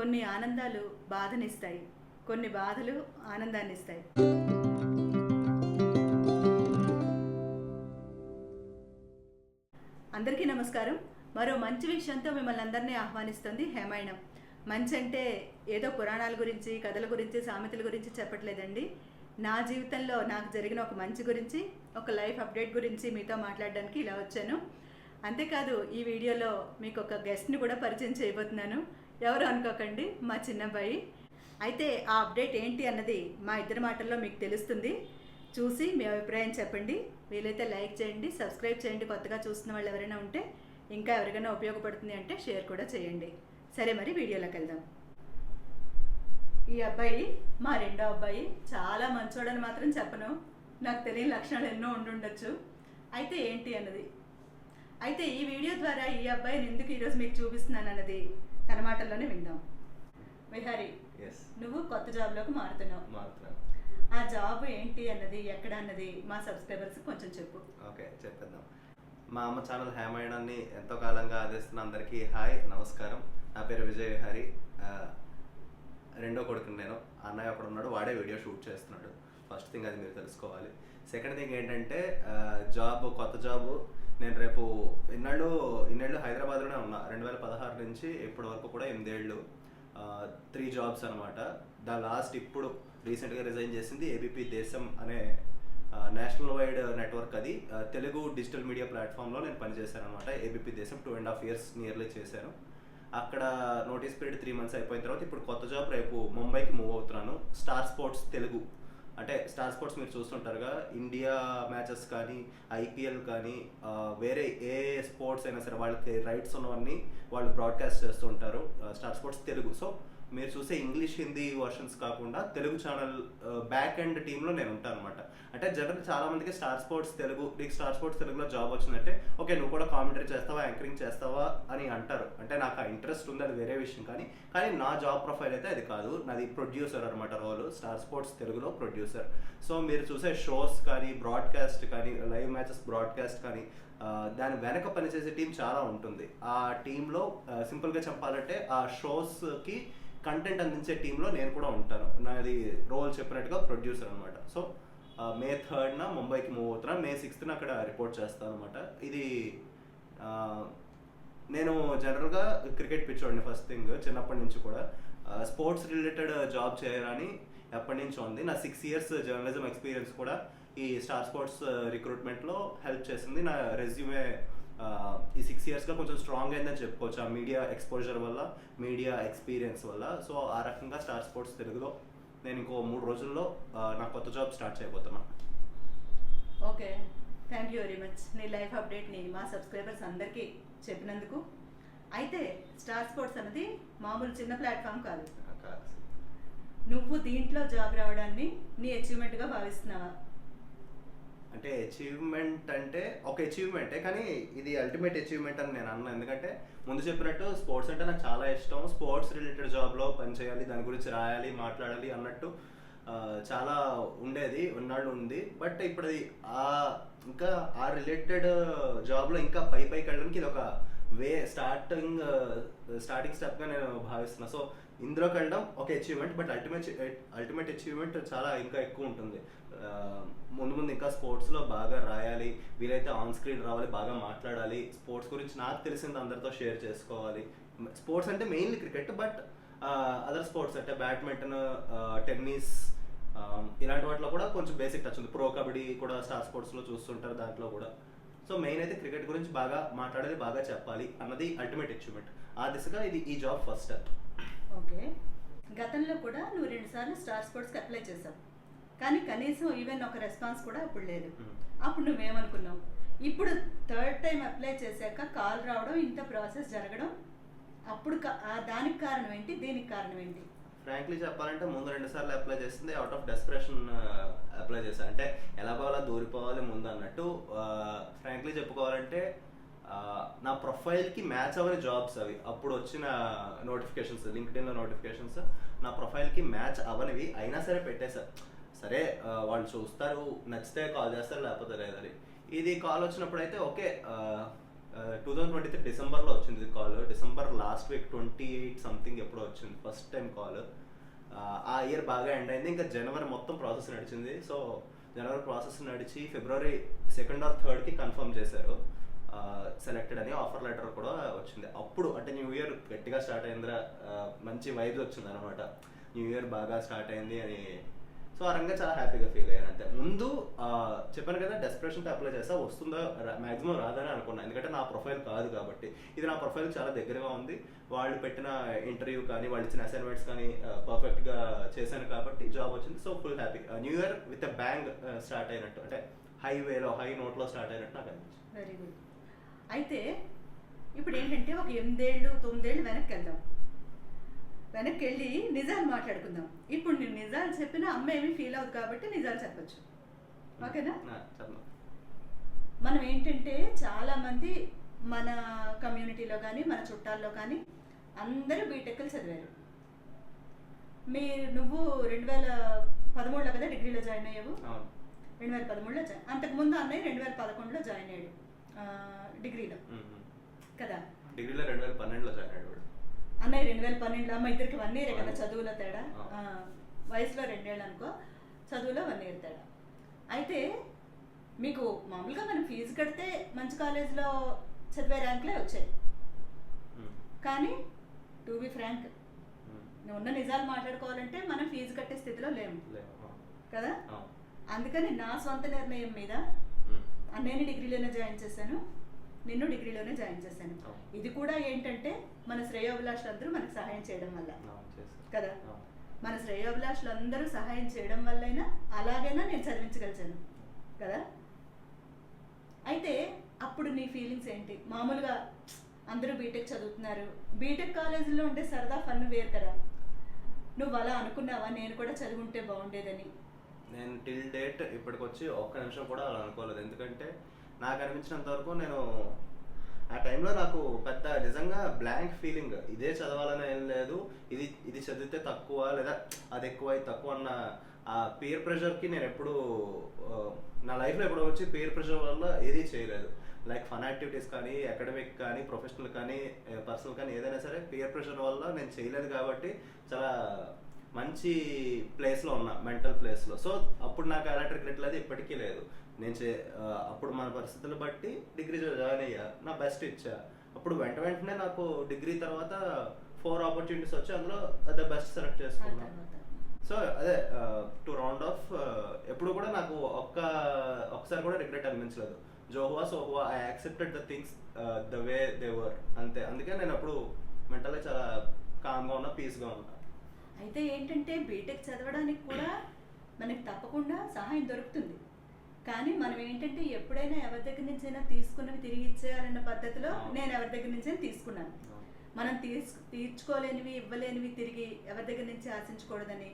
కొన్ని ఆనందాలు బాధనిస్తాయి. కొన్ని బాధలు ఆనందాన్ని ఇస్తాయి అందరికీ నమస్కారం. మరో మంచి విషయంతో మిమ్మల్ని అందరినీ ఆహ్వానిస్తుంది హేమాయణం. మంచి అంటే ఏదో పురాణాల గురించి కథల గురించి సామెతల గురించి చెప్పట్లేదండి. నా జీవితంలో నాకు జరిగిన ఒక మంచి గురించి ఒక లైఫ్ అప్డేట్ గురించి మీతో మాట్లాడడానికి ఇలా వచ్చాను. అంతేకాదు ఈ వీడియోలో మీకు ఒక గెస్ట్ని కూడా పరిచయం చేయబోతున్నాను. ఎవరు అనుకోకండి మా చిన్నబ్బాయి. అయితే ఆ అప్డేట్ ఏంటి అన్నది మా ఇద్దరి మాటల్లో మీకు తెలుస్తుంది. చూసి మీ అభిప్రాయం చెప్పండి. వీలైతే లైక్ చేయండి సబ్స్క్రైబ్ చేయండి. కొత్తగా చూస్తున్న వాళ్ళు ఎవరైనా ఉంటే ఇంకా ఎవరికైనా ఉపయోగపడుతుంది అంటే షేర్ కూడా చేయండి. సరే మరి వీడియోలోకి వెళ్దాం. ఈ అబ్బాయి మా రెండో అబ్బాయి చాలా మంచోడని మాత్రం చెప్పను. నాకు తెలియని లక్షణాలు ఎన్నో ఉండుండొచ్చు. అయితే ఏంటి అన్నది? అయితే ఈ వీడియో ద్వారా ఈ అబ్బాయిని ఎందుకు ఈరోజు మీకు చూపిస్తున్నాను అన్నది తన మాటల్లోనే విందాం. విహారి నువ్వు కొత్త జాబ్లోకి మారుతున్నావు. ఆ జాబ్ ఏంటి అన్నది ఎక్కడ అన్నది మా సబ్స్క్రైబర్స్ కొంచెం చెప్పు. ఓకే చెప్పేద్దాం. మా అమ్మ ఛానల్ హేమాయణాన్ని ఎంతో కాలంగా ఆదేస్తున్న అందరికీ హాయ్ నమస్కారం. నా పేరు విజయ్ హరి ఆ, రెండో కొడుకుని నేను. అన్నయ్య అక్కడ ఉన్నాడు వాడే వీడియో షూట్ చేస్తున్నాడు. ఫస్ట్ థింగ్ అది మీరు తెలుసుకోవాలి. సెకండ్ థింగ్ ఏంటంటే జాబ్ కొత్త జాబ్ నేను రేపు ఇన్నాళ్ళు ఇన్నేళ్ళు హైదరాబాద్లోనే ఉన్నా. రెండు వేల పదహారు నుంచి ఇప్పటి వరకు కూడా ఎనిమిదేళ్ళు త్రీ జాబ్స్ అనమాట ద లాస్ట్ ఇప్పుడు రీసెంట్గా రిజైన్ చేసింది ఏబిపి దేశం అనే నేషనల్ వైడ్ నెట్వర్క్ అది. తెలుగు డిజిటల్ మీడియా ప్లాట్ఫామ్లో నేను పనిచేశాను అనమాట ABP Desam two and half years nearly చేశాను. అక్కడ నోటీస్ పీరియడ్ త్రీ మంత్స్ అయిపోయిన తర్వాత ఇప్పుడు కొత్త జాబ్ రేపు ముంబైకి మూవ్ అవుతున్నాను. Star Sports Telugu. అంటే స్టార్ స్పోర్ట్స్ మీరు చూస్తుంటారుగా ఇండియా మ్యాచెస్ కానీ ఐపీఎల్ కానీ వేరే ఏ స్పోర్ట్స్ అయినా సరే వాళ్ళకి రైట్స్ ఉన్నవన్నీ వాళ్ళు బ్రాడ్కాస్ట్ చేస్తుంటారు స్టార్ స్పోర్ట్స్ తెలుగు. సో మీరు చూసే ఇంగ్లీష్ హిందీ వర్షన్స్ కాకుండా తెలుగు ఛానల్ బ్యాక్ అండ్ టీంలో నేను ఉంటాను అనమాట అంటే జనరల్ చాలా మందికి స్టార్ స్పోర్ట్స్ తెలుగు నీకు స్టార్ స్పోర్ట్స్ తెలుగులో జాబ్ వచ్చిందంటే ఓకే నువ్వు కూడా కామెంటరీ చేస్తావా యాంకరింగ్ చేస్తావా? అని అంటారు. అంటే నాకు ఆ ఇంట్రెస్ట్ ఉంది అది వేరే విషయం కానీ కానీ నా జాబ్ ప్రొఫైల్ అయితే అది కాదు. నాది ప్రొడ్యూసర్ అనమాట రోల్ స్టార్ స్పోర్ట్స్ తెలుగులో ప్రొడ్యూసర్ సో మీరు చూసే షోస్ కానీ బ్రాడ్కాస్ట్ కానీ లైవ్ మ్యాచెస్ బ్రాడ్కాస్ట్ కానీ దాని వెనక పనిచేసే టీం చాలా ఉంటుంది. ఆ టీంలో సింపుల్గా చెప్పాలంటే ఆ షోస్కి కంటెంట్ అందించే టీంలో నేను కూడా ఉంటాను. నాది రోల్ చెప్పినట్టుగా ప్రొడ్యూసర్ అనమాట సో మే థర్డ్న ముంబైకి మూవ్ అవుతున్నా. మే సిక్స్త్న అక్కడ రిపోర్ట్ చేస్తాను అనమాట ఇది నేను జనరల్గా క్రికెట్ పిచ్చోడిని ఫస్ట్ థింగ్ చిన్నప్పటి నుంచి కూడా. స్పోర్ట్స్ రిలేటెడ్ జాబ్ చేయాలని ఎప్పటి నుంచో ఉంది. నా సిక్స్ ఇయర్స్ జర్నలిజం ఎక్స్పీరియన్స్ కూడా ఈ స్టార్ స్పోర్ట్స్ రిక్రూట్మెంట్లో హెల్ప్ చేసింది. నా రెజ్యూమే ఈ సిక్స్ ఇయర్స్గా కొంచెం స్ట్రాంగ్ అయిందని చెప్పుకోవచ్చు. ఆ మీడియా ఎక్స్పోజర్ వల్ల మీడియా ఎక్స్పీరియన్స్ వల్ల. సో ఆ రకంగా స్టార్ స్పోర్ట్స్ తెలుగులో నేను ఇంకో మూడు రోజుల్లో నా కొత్త job start చేయబోతున్నా. Okay. Thank you very much నీ లైఫ్ అప్డేట్ని మా సబ్స్క్రైబర్స్ అందరికీ చెప్పినందుకు. అయితే స్టార్ స్పోర్ట్స్ అన్నది మామూలు చిన్న ప్లాట్ఫామ్ కాదు. నువ్వు దీంట్లో జాబ్ రావడాన్ని నీ అచీవ్మెంట్గా భావిస్తున్నావా? అంటే అచీవ్మెంట్ అంటే ఒక అచీవ్మెంటే కానీ ఇది అల్టిమేట్ అచీవ్మెంట్ అని నేను అన్నాను ఎందుకంటే ముందు చెప్పినట్టు స్పోర్ట్స్ అంటే నాకు చాలా ఇష్టం. స్పోర్ట్స్ రిలేటెడ్ జాబ్లో పనిచేయాలి దాని గురించి రాయాలి మాట్లాడాలి అన్నట్టు చాలా ఉండేది ఉన్నాళ్ళు ఉంది. బట్ ఇప్పుడు ఆ ఇంకా ఆ రిలేటెడ్ జాబ్లో ఇంకా పై పైకి వెళ్ళడానికి ఇది ఒక వే స్టార్టింగ్ స్టార్టింగ్ స్టెప్గా నేను భావిస్తున్నా. సో ఇందులోకి వెళ్ళడం ఒక achievement but ultimate ultimate achievement చాలా ఇంకా ఎక్కువ ఉంటుంది. ముందు ముందు ఇంకా స్పోర్ట్స్లో బాగా రాయాలి వీలైతే ఆన్ స్క్రీన్ రావాలి బాగా మాట్లాడాలి స్పోర్ట్స్ గురించి నాకు తెలిసింది అందరితో షేర్ చేసుకోవాలి. స్పోర్ట్స్ అంటే mainly cricket but other sports అంటే బ్యాడ్మింటన్ టెన్నిస్ ఇలాంటి వాటిలో కూడా కొంచెం బేసిక్ టచ్ ఉంది. ప్రో కబడ్డీ కూడా స్టార్ స్పోర్ట్స్లో చూస్తుంటారు దాంట్లో కూడా. సో మెయిన్ అయితే క్రికెట్ గురించి బాగా మాట్లాడాలి బాగా చెప్పాలి అన్నది అల్టిమేట్ అచీవ్మెంట్ ఆ దిశగా ఇది ఈ జాబ్ ఫస్ట్ స్టెప్ ఓకే. గతంలో కూడా నువ్వు రెండుసార్లు స్టార్ స్పోర్ట్స్కి అప్లై చేసావు కానీ కనీసం ఈవెన్ ఒక రెస్పాన్స్ కూడా అప్పుడు లేదు. అప్పుడు నువ్వేమనుకున్నావు? ఇప్పుడు థర్డ్ టైం అప్లై చేశాక కాల్ రావడం ఇంత ప్రాసెస్ జరగడం అప్పుడు దానికి కారణం ఏంటి దీనికి కారణం ఏంటి? ఫ్రాంక్లీ చెప్పాలంటే ముందు రెండు సార్లు అప్లై చేసింది అవుట్ ఆఫ్ డెస్పరేషన్ అప్లై చేశాను అంటే ఎలా పోవాలో దూరిపోవాలి ముందు అన్నట్టు uh, ఫ్రాంక్లీ చెప్పుకోవాలంటే uh, నా ప్రొఫైల్కి మ్యాచ్ అవ్వని జాబ్స్ అవి. అప్పుడు వచ్చిన నోటిఫికేషన్స్ లింక్డ్ఇన్లో నోటిఫికేషన్స్ నా ప్రొఫైల్కి మ్యాచ్ అవనివి అయినా సరే పెట్టేశారు సరే uh, వాళ్ళు చూస్తారు నచ్చితే కాల్ చేస్తారు లేకపోతే లేదని ఇది కాల్ వచ్చినప్పుడు అయితే okay two thousand twenty three డిసెంబర్లో వచ్చింది call. December last week twenty eight something ఎప్పుడో వచ్చింది. ఫస్ట్ టైం కాల్ ఆ ఇయర్ బాగా ఎండ్ అయింది. ఇంకా జనవరి మొత్తం ప్రాసెస్ నడిచింది. సో జనవరి ప్రాసెస్ నడిచి ఫిబ్రవరి సెకండ్ ఆర్ థర్డ్కి కన్ఫర్మ్ చేశారు. సెలెక్టెడ్ అని ఆఫర్ లెటర్ కూడా వచ్చింది. అప్పుడు అంటే న్యూ ఇయర్ గట్టిగా స్టార్ట్ అయిందిరా. మంచి వైబ్స్ వచ్చింది అనమాట న్యూ ఇయర్ బాగా స్టార్ట్ అయింది అని సో ఆ రంగా చాలా హ్యాపీగా ఫీల్ అయ్యాను అంతే. ముందు చెప్పాను కదా డెస్ప్రెషన్కి అప్లై చేస్తా వస్తుందా మాక్సిమం రాదని అనుకున్నాను ఎందుకంటే నా ప్రొఫైల్ కాదు కాబట్టి. ఇది నా ప్రొఫైల్ చాలా దగ్గరగా ఉంది. వాళ్ళు పెట్టిన ఇంటర్వ్యూ కానీ వాళ్ళు ఇచ్చిన అసైన్మెంట్స్ కానీ పర్ఫెక్ట్గా చేశాను కాబట్టి జాబ్ వచ్చింది. So full happy new year with a bang start అయినట్టు. అంటే హైవేలో హై నోట్లో స్టార్ట్ అయినట్టు నాకు అనిపించింది. వెరీ గుడ్ అయితే ఇప్పుడు ఏంటంటే ఒక ఎనిమిదేళ్ళు తొమ్మిదేళ్ళు వెనక్కి వెళ్దాం. వెనక్కి వెళ్ళి నిజాలు మాట్లాడుకుందాం. ఇప్పుడు నేను నిజాలు చెప్పినా అమ్మ ఏమీ ఫీల్ అవుతుంది కాబట్టి నిజాలు చెప్పొచ్చు. ఓకేనా? మనం ఏంటంటే చాలా మంది మన కమ్యూనిటీలో కానీ మన చుట్టాల్లో కానీ అందరూ బీటెక్లు చదివారు. మీరు నువ్వు రెండు వేల పదమూడులో కదా డిగ్రీలో జాయిన్ అయ్యావు? రెండు వేల పదమూడులో జాయిన్ అంతకుముందు అన్నయ్య రెండు వేల పదకొండులో జాయిన్ అయ్యాడు. డిగ్రీలో. కదా? డిగ్రీలో రెండు వేల పన్నెండులో జాయిన్ అయ్యాడు. అన్నయ్య రెండు వేల పన్నెండులో అమ్మ ఇద్దరికి వన్ ఇయర్ కదా. చదువులో తేడా వయసులో రెండేళ్ళు అనుకో చదువులో వన్ ఇయర్ తేడా అయితే మీకు మామూలుగా మనం ఫీజు కడితే మంచి కాలేజ్లో చదివే ర్యాంకులే వచ్చాయి కానీ టు బి ఫ్రాంక్ ఉన్న నిజాలు మాట్లాడుకోవాలంటే మనం ఫీజు కట్టే స్థితిలో లేము. కదా. అందుకని నా సొంత నిర్ణయం మీద. అన్నయ్యని డిగ్రీలోనే జాయిన్ చేశాను నిన్ను డిగ్రీలోనే జాయిన్ చేశాను. ఇది కూడా ఏంటంటే మన శ్రేయోభిలాషులు అందరూ మనకు సహాయం చేయడం వల్ల. కదా. మన శ్రేయోభిలాషులు అందరూ సహాయం చేయడం వల్లైనా అలాగైనా నేను చదివించగలిచాను. కదా? అయితే అప్పుడు నీ ఫీలింగ్స్ ఏంటి? మామూలుగా అందరూ బీటెక్ చదువుతున్నారు. బీటెక్ కాలేజీలో ఉంటే సరదా ఫన్ వేరు కదా. నువ్వు అలా అనుకున్నావా? నేను కూడా చదువుంటే బాగుండేదని. నేను టిల్ డేట్ ఇప్పటికొచ్చి ఒక్క నిమిషం కూడా అలా అనుకోలేదు. ఎందుకంటే నాకు అనిపించినంత వరకు నేను ఆ టైంలో నాకు పెద్ద నిజంగా బ్లాంక్ ఫీలింగ్ ఇదే చదవాలని ఏం లేదు. ఇది ఇది చదివితే తక్కువ లేదా అది ఎక్కువ ఇది తక్కువ అన్న ఆ పీర్ ప్రెషర్కి నేను ఎప్పుడు నా లైఫ్లో ఎప్పుడు వచ్చి పీర్ ప్రెషర్ వల్ల ఏదీ చేయలేదు. లైక్ ఫన్ యాక్టివిటీస్ కానీ అకాడమిక్ కానీ ప్రొఫెషనల్ కానీ eh, పర్సనల్ కానీ ఏదైనా సరే పీర్ ప్రెషర్ వల్ల నేను చేయలేదు కాబట్టి చాలా మంచి ప్లేస్లో ఉన్నా మెంటల్ ప్లేస్లో సో అప్పుడు నాకు అలాంటి రిగ్రెట్ లేదు ఇప్పటికీ లేదు. నేను చే అప్పుడు మన పరిస్థితులు బట్టి డిగ్రీ జాయిన్ అయ్యా. నా బెస్ట్ ఇచ్చా. అప్పుడు వెంట వెంటనే నాకు డిగ్రీ తర్వాత ఫోర్ ఆపర్చునిటీస్ వచ్చి అందులో ద బెస్ట్ సెలెక్ట్ చేసుకున్నాను సో అదే టు రౌండ్ ఆఫ్ ఎప్పుడు కూడా నాకు ఒక్క ఒకసారి కూడా రిగ్రెట్ అనిపించలేదు. జోహువా సోహువా I accepted the things the way they were అంతే. అందుకే నేను అప్పుడు మెంటల్గా చాలా కామ్గా ఉన్నా పీస్గా ఉన్నా. అయితే ఏంటంటే బీటెక్ చదవడానికి కూడా మనకి తప్పకుండా సహాయం దొరుకుతుంది. కానీ మనం ఏంటంటే ఎప్పుడైనా ఎవరి దగ్గర నుంచైనా తీసుకున్నవి తిరిగి ఇచ్చేయాలన్న పద్ధతిలో. నేను ఎవరి దగ్గర నుంచైనా తీసుకున్నాను. మనం తీర్చు తీర్చుకోలేనివి ఇవ్వలేనివి తిరిగి ఎవరి దగ్గర నుంచి ఆశించకూడదని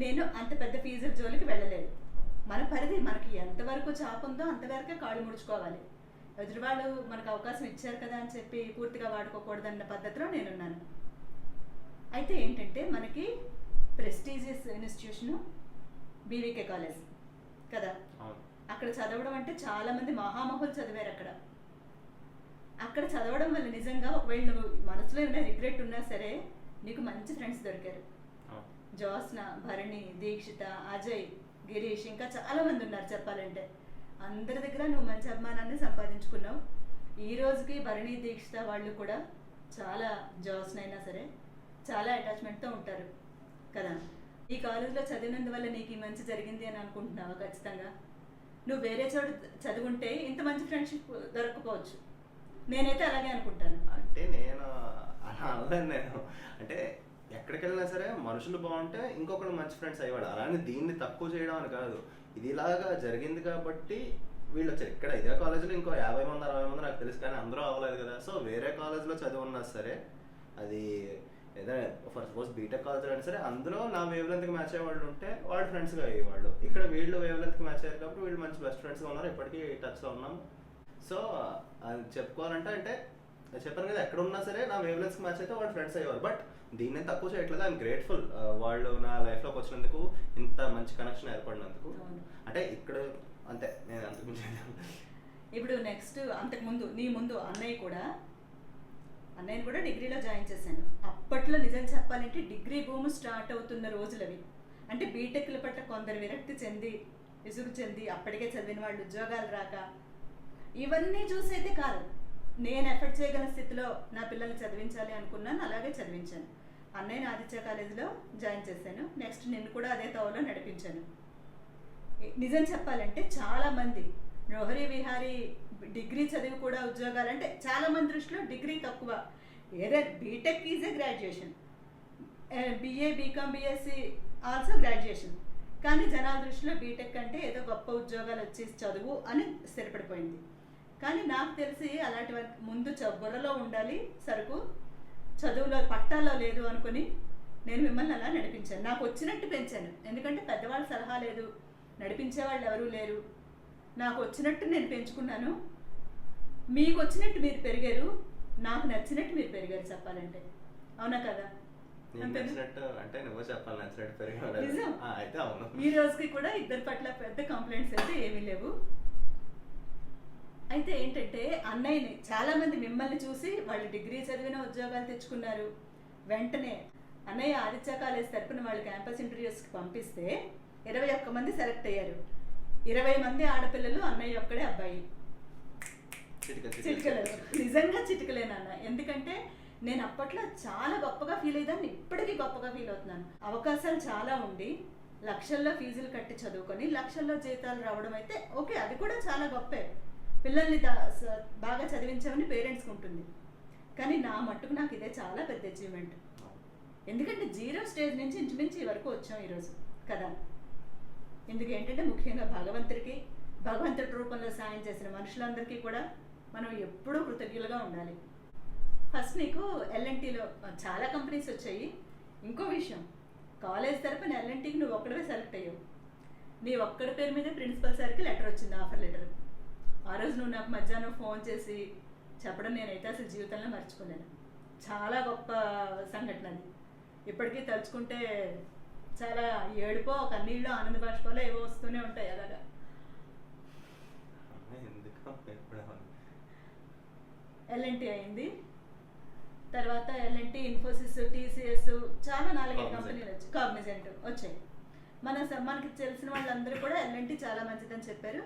నేను అంత పెద్ద ఫీజుల జోలికి వెళ్ళలేదు. మన పరిధి మనకి ఎంతవరకు చాపు ఉందో అంతవరకే కాళ్ళు ముడుచుకోవాలి. ఎదురువాళ్ళు మనకు అవకాశం ఇచ్చారు కదా అని చెప్పి పూర్తిగా వాడుకోకూడదన్న పద్ధతిలో నేనున్నాను. అయితే ఏంటంటే మనకి ప్రెస్టీజియస్ ఇన్స్టిట్యూషను బీవీకే కాలేజ్ కదా? అక్కడ చదవడం అంటే చాలా మంది మహామహులు చదివారు అక్కడ. అక్కడ చదవడం వల్ల నిజంగా ఒకవేళ నువ్వు మనసులో ఏమైనా రిగ్రెట్ ఉన్నా సరే నీకు మంచి ఫ్రెండ్స్ దొరికారు. జ్యోత్స్న భరణి దీక్షిత అజయ్ గిరీష్ ఇంకా చాలా మంది ఉన్నారు చెప్పాలంటే. అందరి దగ్గర నువ్వు మంచి అభిమానాన్ని సంపాదించుకున్నావు. ఈ రోజుకి భరణి దీక్షిత వాళ్ళు కూడా చాలా జ్యోత్స్న అయినా సరే చాలా అటాచ్మెంట్తో ఉంటారు కదా. ఈ కాలేజీలో చదివినందువల్ల నీకు ఈ మంచి జరిగింది అని అనుకుంటున్నావా ఖచ్చితంగా? నువ్వు వేరే చోట చదువుంటే ఇంత మంచి ఫ్రెండ్షిప్ దొరకపోవచ్చు. నేనైతే అలాగే అనుకుంటాను. అంటే నేను అలా అనలేను నేను. అంటే ఎక్కడికి వెళ్ళినా సరే మనుషులు బాగుంటే ఇంకొకరు మంచి ఫ్రెండ్స్ అయ్యేవాడు. అలానే దీన్ని తక్కువ చేయడం అని కాదు. ఇది ఇలాగా జరిగింది కాబట్టి వీళ్ళు వచ్చారు. ఇక్కడ ఇదే కాలేజీలో ఇంకో యాభై మంది అరవై మంది నాకు తెలుసు కానీ అందరూ అవ్వలేదు కదా. సో వేరే కాలేజ్లో చదివి ఉన్నా సరే అది ఏదైనా ఫర్ సపోజ్ బీటెక్ కాలేజ్ అయినా సరే అందులో నా వేవ్ లెంత్కి మ్యాచ్ అయ్యే వాళ్ళు ఉంటే వాళ్ళు ఫ్రెండ్స్గా అయ్యేవాళ్ళు. ఇక్కడ వీళ్ళు వేవ్ లెంత్కి మ్యాచ్ అయ్యారు కాబట్టి వీళ్ళు మంచి బెస్ట్ ఫ్రెండ్స్గా ఉన్నారు ఇప్పటికీ టచ్లో ఉన్నాం. సో అది చెప్పుకోవాలంటే అంటే చెప్పాను కదా ఎక్కడ ఉన్నా సరే నా వేవ్ లెన్స్ మ్యాచ్ అయితే వాళ్ళు ఫ్రెండ్స్ అయ్యేవారు బట్ దీన్ని నేను తక్కువ చేయట్లేదు ఐఎమ్ గ్రేట్ఫుల్ వాళ్ళు నా లైఫ్లోకి వచ్చినందుకు ఇంత మంచి కనెక్షన్ ఏర్పడినందుకు. అంటే ఇక్కడ అంతే నేను అంతకు. ఇప్పుడు నెక్స్ట్ అంతకుముందు నీ ముందు అన్నయ్య కూడా అన్నయ్యని కూడా డిగ్రీలో జాయిన్ చేశాను. అప్పట్లో నిజం చెప్పాలంటే డిగ్రీ భూమి స్టార్ట్ అవుతున్న రోజులు అవి అంటే బీటెక్ల పట్ల కొందరు విరక్తి చెంది విసుగు చెంది అప్పటికే చదివిన వాళ్ళు ఉద్యోగాలు రాక ఇవన్నీ చూసేది కాదు. నేను ఎఫర్ట్ చేయగల స్థితిలో నా పిల్లల్ని చదివించాలి అనుకున్నాను అలాగే చదివించాను. అన్నయ్యను ఆదిత్య కాలేజీలో జాయిన్ చేశాను. నెక్స్ట్ నిన్ను కూడా అదే తోవలో నడిపించాను. నిజం చెప్పాలంటే చాలా మంది రోహరి విహారీ డిగ్రీ చదివి కూడా ఉద్యోగాలు అంటే చాలామంది దృష్టిలో డిగ్రీ తక్కువ. ఏదో BTech is a graduation BA BCom BSc also graduation కానీ జనాల దృష్టిలో బీటెక్ అంటే ఏదో గొప్ప ఉద్యోగాలు వచ్చేసి చదువు అని స్థిరపడిపోయింది. కానీ నాకు తెలిసి అలాంటి వారికి ముందు చ- బుర్రలో ఉండాలి సరుకు చదువులో పట్టాలో లేదు అనుకుని నేను మిమ్మల్ని అలా నడిపించాను. నాకు వచ్చినట్టు పెంచాను. ఎందుకంటే పెద్దవాళ్ళ సలహా లేదు. నడిపించే వాళ్ళు ఎవరూ లేరు. నాకు వచ్చినట్టు నేను పెంచుకున్నాను. మీకు వచ్చినట్టు మీరు పెరిగారు నాకు నచ్చినట్టు మీరు పెరిగారు చెప్పాలంటే. అవునా కదా? నచ్చినట్టు అంటే నువ్వు చెప్పాలి నచ్చినట్టు అయితే అవును. ఈ రోజుకి కూడా ఇద్దరి పట్ల పెద్ద కంప్లైంట్స్ అయితే ఏమీ లేవు. అయితే ఏంటంటే అన్నయ్యని చాలా మంది మిమ్మల్ని చూసి వాళ్ళు డిగ్రీ చదివిన ఉద్యోగాలు తెచ్చుకున్నారు. వెంటనే అన్నయ్య ఆదిత్య కాలేజ్ తరపున వాళ్ళు క్యాంపస్ ఇంటర్వ్యూస్కి పంపిస్తే ఇరవై ఒక్క మంది సెలెక్ట్ అయ్యారు. ఇరవై మంది ఆడపిల్లలు అన్నయ్య ఒక్కడే అబ్బాయి. చిటికలేదు నిజంగా చిటికలేనన్న ఎందుకంటే నేను అప్పట్లో చాలా గొప్పగా ఫీల్ అయ్యేదాన్ని ఇప్పటికీ గొప్పగా ఫీల్ అవుతున్నాను. అవకాశాలు చాలా ఉండి లక్షల్లో ఫీజులు కట్టి చదువుకొని లక్షల్లో జీతాలు రావడం అయితే ఓకే అది కూడా చాలా గొప్పే. పిల్లల్ని బాగా చదివించామని పేరెంట్స్కి ఉంటుంది. కానీ నా మట్టుకు నాకు ఇదే చాలా పెద్ద అచీవ్మెంట్ ఎందుకంటే జీరో స్టేజ్ నుంచి ఇంచుమించు ఈ వరకు వచ్చాం ఈరోజు కదా. ఇందుకు ఏంటంటే ముఖ్యంగా భగవంతుడికి భగవంతుడి రూపంలో సాయం చేసిన మనుషులందరికీ కూడా మనం ఎప్పుడూ కృతజ్ఞులుగా ఉండాలి. ఫస్ట్ నీకు ఎల్ఎన్టీలో చాలా కంపెనీస్ వచ్చాయి. ఇంకో విషయం కాలేజ్ తరపున ఎల్ఎన్టీకి నువ్వు ఒక్కడవే సెలెక్ట్ అయ్యావు. నీ ఒక్కడి పేరు మీద ప్రిన్సిపల్ సార్కి లెటర్ వచ్చింది ఆఫర్ లెటర్. ఆ రోజు నువ్వు నాకు మధ్యాహ్నం ఫోన్ చేసి చెప్పడం నేనైతే అసలు జీవితంలో మర్చిపోలేను. చాలా గొప్ప సంఘటన అది. ఇప్పటికీ తలుచుకుంటే చాలా ఏడుపో కన్నీళ్ళు ఆనంద బాష్పాలు ఏవో వస్తూనే ఉంటాయి అలాగా. ఎందుకు ఎల్ఎన్టీ అయింది. తర్వాత ఎల్ఎన్టీ ఇన్ఫోసిస్ టీసీఎస్ చాలా నాలుగైదు. కంపెనీలు వచ్చాయి కాగ్నిజెంట్ వచ్చాయి. మన మనకి తెలిసిన వాళ్ళందరూ కూడా ఎల్ఎన్టీ చాలా మంచిదని చెప్పారు.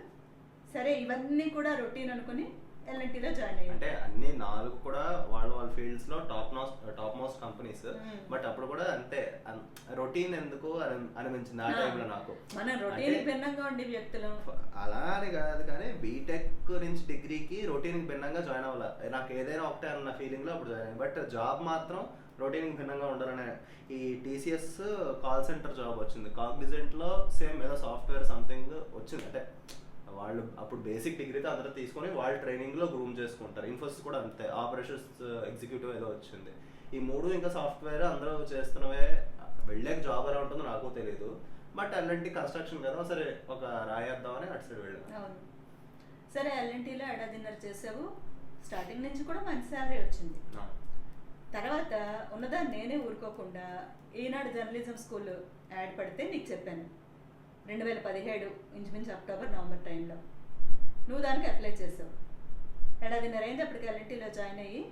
సరే ఇవన్నీ కూడా రొటీన్ అనుకుని ఎల్ఎన్టీలో జాయిన్ అయ్యాను అంటే అన్ని నాలుగు కూడా వాళ్ళ వాళ్ళ ఫీల్డ్స్లో top most top most companies. But అప్పుడు కూడా అంతే రొటీన్ ఎందుకు అని అనిపించింది ఆ. టైంలో నాకు. మనం రొటీన్ భిన్నంగా ఉండే వ్యక్తులు. అలా అని కాదు కానీ బీటెక్ నుంచి డిగ్రీకి రొటీన్ భిన్నంగా జాయిన్ అవ్వాలి. నాకు ఏదైనా ఒకటే అన్న ఫీలింగ్లో అప్పుడు జాయిన్ అయ్యాను. బట్ జాబ్ మాత్రం రొటీన్ భిన్నంగా ఉండాలనే ఈ టీసీఎస్ కాల్ సెంటర్ జాబ్ వచ్చింది. కాగ్నిజెంట్లో సేమ్ ఏదో సాఫ్ట్వేర్ సంథింగ్ వచ్చింది. అంటే వాళ్ళు అప్పుడు బేసిక్ డిగ్రీతో అందరూ తీసుకొని వాళ్ళు ట్రైనింగ్లో గ్రూమ్ చేసుకుంటారు. ఇన్ఫోసిస్ కూడా అంతే. ఆపరేషన్స్ ఎగ్జిక్యూటివ్ ఏదో వచ్చింది. ఈ మూడు ఇంకా సాఫ్ట్వేర్ అందరూ చేస్తున్నవే. వెళ్ళాక జాబ్ ఎలా ఉంటుందో నాకు తెలియదు బట్ అలాంటి కన్స్ట్రక్షన్ కదా సరే ఒక రాయేద్దామని అటు సైడ్ వెళ్ళాను సరే ఎల్ఎన్టీలో ఎడాదిన్నర చేసావు? స్టార్టింగ్ నుంచి కూడా మంచి శాలరీ వచ్చింది. తర్వాత ఉన్నదాన్ని నేనే ఊరుకోకుండా ఈనాడు జర్నలిజం స్కూల్ యాడ్ పడితే నీకు చెప్పాను. రెండు వేల పదిహేడు ఇంచుమించు అక్టోబర్ నవంబర్ టైంలో. నువ్వు దానికి అప్లై చేసావు. ఏడాదిన్నర అయింది అప్పటికి ఎల్ఎన్టీలో జాయిన్ అయ్యి.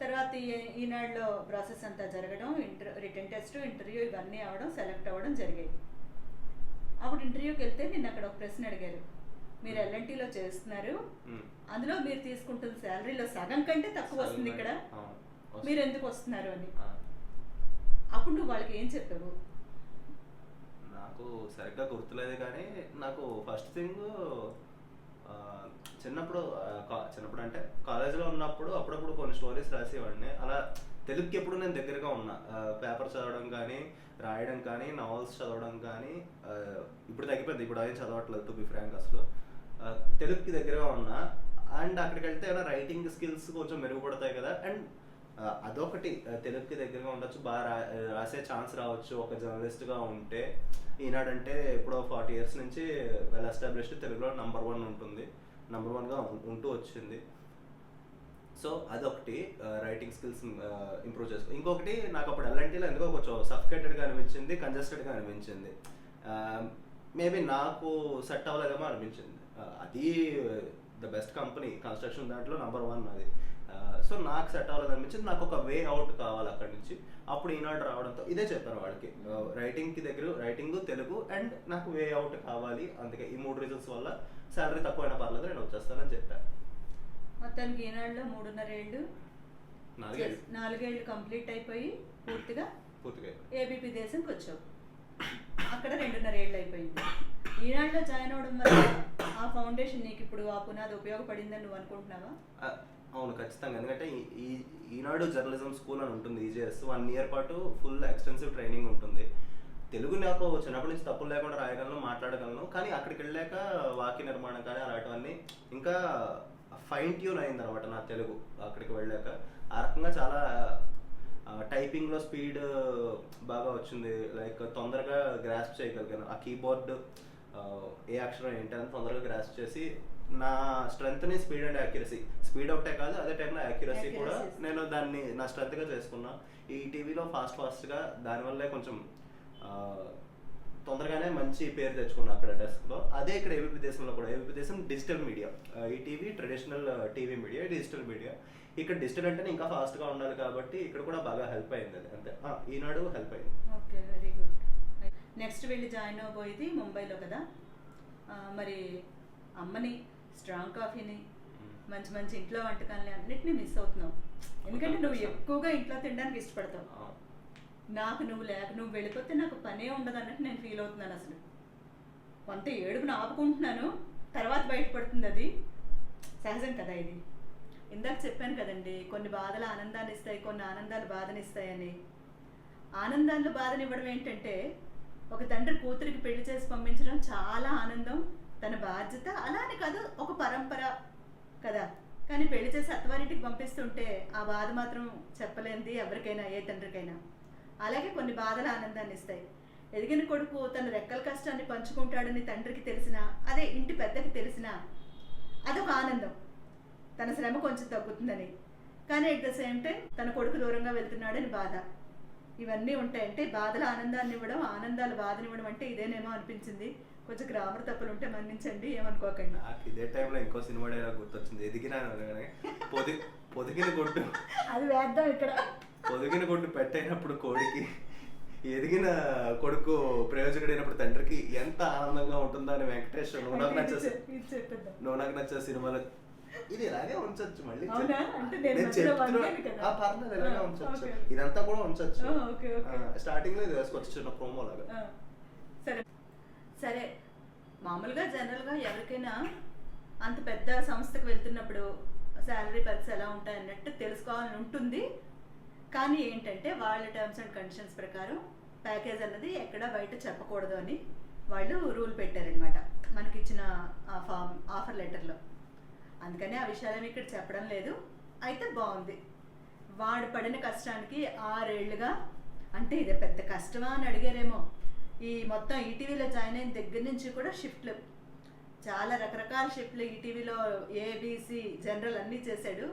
తర్వాత ఈ- ఈనాడులో ప్రాసెస్ అంతా జరగడం ఇంటర్ రిటర్న్ టెస్ట్ ఇంటర్వ్యూ ఇవన్నీ అవ్వడం సెలెక్ట్ అవ్వడం జరిగాయి. అప్పుడు ఇంటర్వ్యూకి వెళ్తే నిన్న అక్కడ ఒక ప్రశ్న అడిగారు. మీరు ఎల్ఎన్టీలో చేస్తున్నారు. అందులో మీరు తీసుకుంటున్న శాలరీలో సగం కంటే తక్కువ వస్తుంది ఇక్కడ. మీరు ఎందుకు వస్తున్నారు అని. అప్పుడు నువ్వు వాళ్ళకి ఏం చెప్పావు? నాకు సరిగ్గా గుర్తులేదు కానీ నాకు ఫస్ట్ థింగ్ చిన్నప్పుడు కా- చిన్నప్పుడు అంటే కాలేజీలో ఉన్నప్పుడు అప్పుడప్పుడు కొన్ని స్టోరీస్ రాసేవాడిని. అలా తెలుగుకి ఎప్పుడు నేను దగ్గరగా ఉన్నా. పేపర్ చదవడం కానీ రాయడం కానీ నావల్స్ చదవడం కానీ ఇప్పుడు తగ్గిపోయింది. ఇప్పుడు అదే చదవట్లేదు టు బి ఫ్రాంక్ అసలు. తెలుగుకి దగ్గరగా ఉన్నా. అండ్ అక్కడికి వెళ్తే ఏమైనా రైటింగ్ స్కిల్స్ కొంచెం మెరుగుపడతాయి కదా. అండ్ అదొకటి. తెలుగుకి దగ్గరగా ఉండొచ్చు బాగా రా రాసే ఛాన్స్ రావచ్చు ఒక జర్నలిస్ట్గా ఉంటే. ఈనాడంటే ఎప్పుడో ఫార్టీ ఇయర్స్ నుంచి వెల్ ఎస్టాబ్లిష్డ్ తెలుగులో నంబర్ వన్ ఉంటుంది. నంబర్ వన్గా ఉంటూ వచ్చింది. సో అదొకటి. రైటింగ్ స్కిల్స్ ఇంప్రూవ్ చేసుకో ఇంకొకటి నాకు అప్పుడు ఎల్ఎన్టీలో ఎందుకో కొంచెం సఫికేటెడ్గా అనిపించింది కంజెస్టెడ్గా అనిపించింది. మేబీ నాకు సెట్ అవ్వలేదేమో అనిపించింది. అది ద బెస్ట్ కంపెనీ కన్స్ట్రక్షన్ దాంట్లో నెంబర్ వన్ అది. సో నాకు సెట్ అవ్వలేదు అనిపించింది. నాకు ఒక వే అవుట్ కావాలి అక్కడి నుంచి. అప్పుడు ఈనాడు రావడంతో ఇదే చెప్పాను వాళ్ళకి. రైటింగ్కి దగ్గర రైటింగ్ తెలుగు అండ్ నాకు వే అవుట్ కావాలి. అందుకే ఈ మూడు రీజన్స్ వల్ల శాలరీ తక్కువైనా పర్లేదు నేను వచ్చేస్తానని చెప్పాను మొత్తానికి ఈనాడులో మూడున్నర ఏళ్ళు నాలుగేళ్ళు నాలుగేళ్ళు కంప్లీట్ అయిపోయి పూర్తిగా పూర్తిగా ఏబీపీ దేశంకి వచ్చావు. అక్కడ రెండున్నర ఏళ్ళు అయిపోయింది. ఈనాడులో జాయిన్ అవడం వల్ల ఆ ఫౌండేషన్ నీకు ఇప్పుడు ఆ పునాది ఉపయోగపడిందని నువ్వు అనుకుంటున్నావా? అవును ఖచ్చితంగా. ఎందుకంటే ఈ- ఈ ఈనాడు జర్నలిజం స్కూల్ అని ఉంటుంది ఈజీఎస్. వన్ ఇయర్ పాటు ఫుల్ ఎక్స్టెన్సివ్ ట్రైనింగ్ ఉంటుంది. తెలుగు నాకు చిన్నప్పటి నుంచి తప్పులు లేకుండా రాయగలను మాట్లాడగలను. కానీ అక్కడికి వెళ్ళాక వాక్య నిర్మాణం కానీ అలాంటివన్నీ ఇంకా ఫైన్ ట్యూన్ అయింది అనమాట నా తెలుగు అక్కడికి వెళ్ళాక. ఆ రకంగా చాలా టైపింగ్లో స్పీడ్ బాగా వచ్చింది. లైక్ తొందరగా గ్రాస్ప్ చేయగలిగాను. ఆ కీబోర్డ్ ఏ అక్షరం ఏంటి అని తొందరగా గ్రాస్ప్ చేసి నా స్ట్రెంగ్త్ని స్పీడ్ అండ్ యాక్యురసీ స్పీడ్ ఒకటే కాదు అదే టైంలో యాక్యురసీ కూడా. నేను దాన్ని నా స్ట్రెంత్గా చేసుకున్నా. ఈ టీవీలో ఫాస్ట్ ఫాస్ట్గా దానివల్లే కొంచెం తొందరగానే మంచి పేరు తెచ్చుకున్నా అక్కడ డెస్క్లో అదే ఇక్కడ ఏబీపీ దేశంలో కూడా. ఏబీపీ దేశం డిజిటల్ మీడియా ఈ TV traditional TV media digital media ఇక్కడ డిజిటల్ అంటేనే ఇంకా ఫాస్ట్గా ఉండాలి కాబట్టి ఇక్కడ కూడా బాగా హెల్ప్ అయింది అది. అంతే. ఈనాడు హెల్ప్ అయింది. ఓకే వెరీ గుడ్ నెక్స్ట్ వెళ్ళి జాయిన్ అవబోయేది ముంబైలో కదా. మరి అమ్మని స్ట్రాంగ్ కాఫీని మంచి మంచి ఇంట్లో వంటకాలని అన్నిటినీ మిస్ అవుతున్నావు. ఎందుకంటే నువ్వు ఎక్కువగా ఇంట్లో తినడానికి ఇష్టపడతావు. నాకు నువ్వు లేక నువ్వు వెళ్ళిపోతే నాకు పనే ఉండదు అన్నట్టు నేను ఫీల్ అవుతున్నాను అసలు. కొంత ఏడుపును ఆపుకుంటున్నాను తర్వాత బయటపడుతుంది అది. సహజం కదా ఇది. ఇందాక చెప్పాను కదండి కొన్ని బాధలు ఆనందాన్ని ఇస్తాయి కొన్ని ఆనందాలు బాధనిస్తాయని. ఆనందాల్లో బాధనివ్వడం ఏంటంటే ఒక తండ్రి కూతురికి పెళ్ళి చేసి పంపించడం చాలా ఆనందం తన బాధ్యత. అలానే కాదు ఒక పరంపర కదా. కానీ పెళ్ళి చేసి అత్తవారింటికి పంపిస్తుంటే ఆ బాధ మాత్రం చెప్పలేనిది ఎవరికైనా ఏ తండ్రికైనా. అలాగే కొన్ని బాధలు ఆనందాన్ని ఇస్తాయి. ఎదిగిన కొడుకు తన రెక్కల కష్టాన్ని పంచుకుంటాడని తండ్రికి తెలిసినా అదే ఇంటి పెద్దకి తెలిసినా అదొక ఆనందం. తన శ్రమ కొంచెం తగ్గుతుందని. కానీ అట్ ద సేమ్ టైం తన కొడుకు దూరంగా వెళ్తున్నాడని బాధ. ఇవన్నీ ఉంటాయంటే బాధల ఆనందాన్ని ఇవ్వడం ఆనందాలు బాధనివ్వడం అంటే ఇదేనేమో అనిపించింది. కొంచెం గ్రామర్ తప్పులు ఉంటే మన్నించండి ఏమనుకోకండి. నాకు ఇదే టైంలో ఇంకో సినిమా డైలాగ్ గుర్తొచ్చింది. ఎదిగినా పొది పొదిగిన గుడ్డు. అది వేద్దాం ఇక్కడ. పొదిగిన గుడ్డు పెట్టైనప్పుడు కోడికి ఎదిగిన కొడుకు ప్రయోజకుడైనప్పుడు తండ్రికి ఎంత ఆనందంగా ఉంటుందో అని వెంకటేష్ నువ్వు నాకు నచ్చే నువ్వు నాకు నచ్చే సినిమాలో. ఇది ఇలాగే ఉంచొచ్చు మళ్ళీ. అవునా? అంటే నేను మధ్యలో వంగాను కదా. ఆ పర్లేదు ఇలాగే ఆ, ఉంచొచ్చు. ఓకే. ఇదంతా కూడా ఉంచొచ్చు. ఆ, ఓకే, ఓకే. స్టార్టింగ్లో ఇది వేసుకోవచ్చు చిన్న ప్రోమో లాగా. ఆ, సరే. సరే. మామూలుగా జనరల్గా ఎవరికైనా అంత పెద్ద సంస్థకు వెళ్తున్నప్పుడు శాలరీ పర్స్ ఎలా ఉంటాయి అన్నట్టు తెలుసుకోవాలని ఉంటుంది. కానీ ఏంటంటే వాళ్ళ టర్మ్స్ అండ్ కండిషన్స్ ప్రకారం ప్యాకేజ్ అన్నది ఎక్కడ బయట చెప్పకూడదు అని వాళ్ళు రూల్ పెట్టారనమాట మనకిచ్చిన ఆ ఫామ్ ఆఫర్ లెటర్లో అందుకనే ఆ విషయాలు ఇక్కడ చెప్పడం లేదు. అయితే బాగుంది. వాడు పడిన కష్టానికి ఆరేళ్ళుగా అంటే ఇదే పెద్ద కష్టమా అని అడిగారేమో. ఈ మొత్తం ఈటీవీలో జాయిన్ అయిన దగ్గర నుంచి కూడా షిఫ్ట్లు. చాలా రకరకాల షిఫ్ట్లు ఈటీవీలో ఏబీసీ జనరల్ అన్నీ చేశాడు.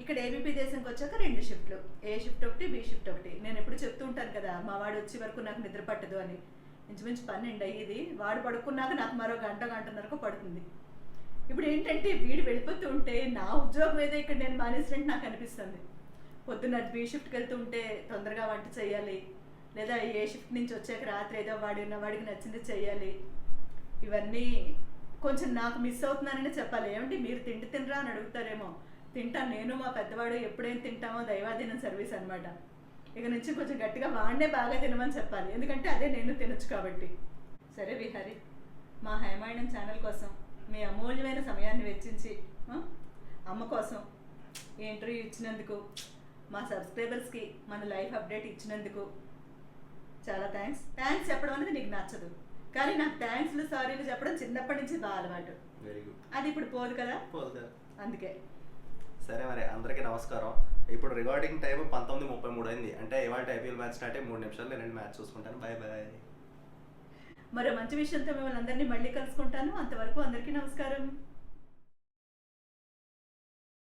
ఇక్కడ ఏబీపీ దేశంకి వచ్చాక రెండు షిఫ్ట్లు. ఏ షిఫ్ట్ ఒకటి బి షిఫ్ట్ ఒకటి. నేను ఎప్పుడు చెప్తూ ఉంటాను కదా మా వాడు వచ్చే వరకు నాకు నిద్ర పట్టదు అని. ఇంచుమించు పన్నెండు అయ్యేది. వాడు పడుకున్నాక నాకు మరో గంట గంటన్నరకు పడుతుంది. ఇప్పుడు ఏంటంటే వీడు వెళ్ళిపోతూ ఉంటే నా ఉద్యోగం ఏదో ఇక్కడ నేను మానేసినట్టు నాకు అనిపిస్తుంది. పొద్దున్న బి షిఫ్ట్కి వెళ్తూ ఉంటే తొందరగా వంట చేయాలి. లేదా ఏ షిఫ్ట్ నుంచి వచ్చాక రాత్రి ఏదో వాడి వాడికి నచ్చింది చేయాలి. ఇవన్నీ కొంచెం నాకు మిస్ అవుతున్నానని చెప్పాలి. ఏమంటే మీరు తిండి తినరా అని అడుగుతారేమో. తింటాను నేను మా పెద్దవాడు ఎప్పుడేం తింటామో దైవాధీనం సర్వీస్ అన్నమాట. ఇక నుంచి కొంచెం గట్టిగా వాడినే బాగా తినమని చెప్పాలి. ఎందుకంటే అదే నేను తినొచ్చు కాబట్టి. సరే విహారి మా హేమాయణం ఛానల్ కోసం మీ అమూల్యమైన సమయాన్ని వెచ్చించి అమ్మ కోసం ఇంటర్వ్యూ ఇచ్చినందుకు మా సబ్స్క్రైబర్స్కి మన లైఫ్ అప్డేట్ ఇచ్చినందుకు చాలా థ్యాంక్స్. థ్యాంక్స్ చెప్పడం అనేది నీకు నచ్చదు. కానీ నాకు థ్యాంక్స్లు సారీలు చెప్పడం చిన్నప్పటి నుంచి బాగా అలవాటు. అది ఇప్పుడు పోదు కదా? పోదు కదా. అందుకే. సరే మరి అందరికీ నమస్కారం. ఇప్పుడు రికార్డింగ్ టైం పంతొమ్మిది ముప్పై మూడు అయింది. అంటే ఇవాళ ఐపీఎల్ మ్యాచ్ స్టార్ట్ అయ్యి మూడు నిమిషాలు నేను మ్యాచ్ చూసుకుంటాను. బాయ్ బాయ్ మరో మంచి విషయంతో మిమ్మల్ని అందరినీ మళ్ళీ కలుసుకుంటాను. అంతవరకు అందరికీ నమస్కారం.